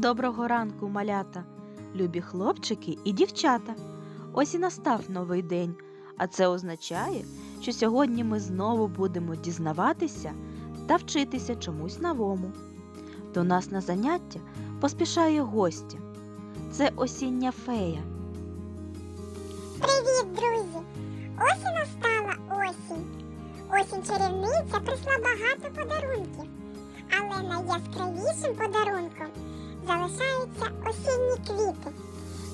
Доброго ранку, малята, любі хлопчики і дівчата. Ось і настав новий день, а це означає, що сьогодні ми знову будемо дізнаватися та вчитися чомусь новому. До нас на заняття поспішає гостя. Це осіння фея. Привіт, друзі! Ось і настала осінь. Осінь чарівниця прийшла багато подарунків. Але найяскравішим подарунком залишаються осінні квіти.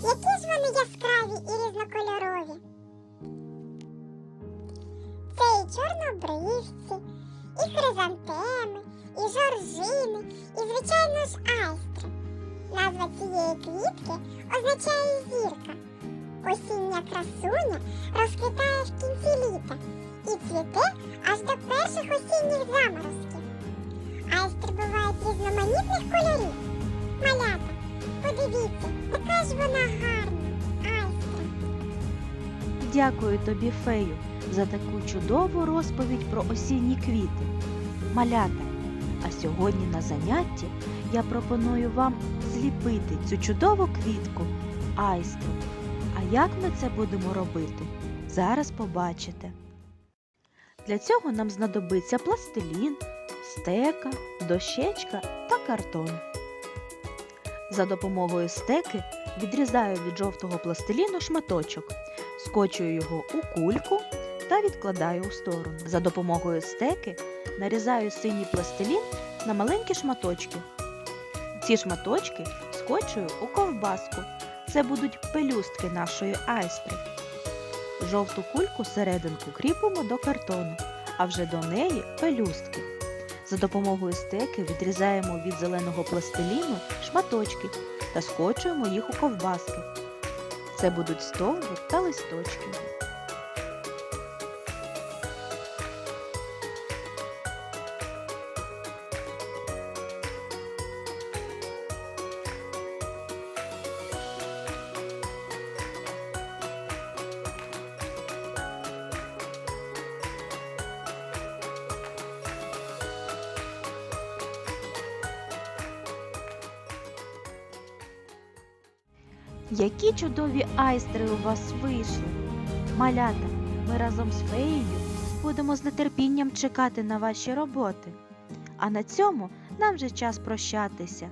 Які ж вони яскраві і різнокольорові. Це і чорнобривці, і хризантеми, і жоржини, і, звичайно ж, айстри. Назва цієї квітки означає зірка. Осіння красуня розквітає в кінці літа і цвіте аж до перших осінніх заморозків. Айстри бувають різноманітних кольорів. Малята, подивіться, яка ж вона гарна. Айстра. Дякую тобі, фею, за таку чудову розповідь про осінні квіти. Малята, а сьогодні на занятті я пропоную вам зліпити цю чудову квітку айстру. А як ми це будемо робити? Зараз побачите. Для цього нам знадобиться пластилін, стека, дощечка та картон. За допомогою стеки відрізаю від жовтого пластиліну шматочок, скочую його у кульку та відкладаю у сторону. За допомогою стеки нарізаю синій пластилін на маленькі шматочки. Ці шматочки скочую у ковбаску. Це будуть пелюстки нашої айстри. Жовту кульку серединку кріпимо до картону, а вже до неї пелюстки. За допомогою стеки відрізаємо від зеленого пластиліну шматочки та скочуємо їх у ковбаски. Це будуть стовби та листочки. Які чудові айстри у вас вийшли! Малята, ми разом з феєю будемо з нетерпінням чекати на ваші роботи. А на цьому нам вже час прощатися.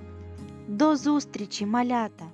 До зустрічі, малята!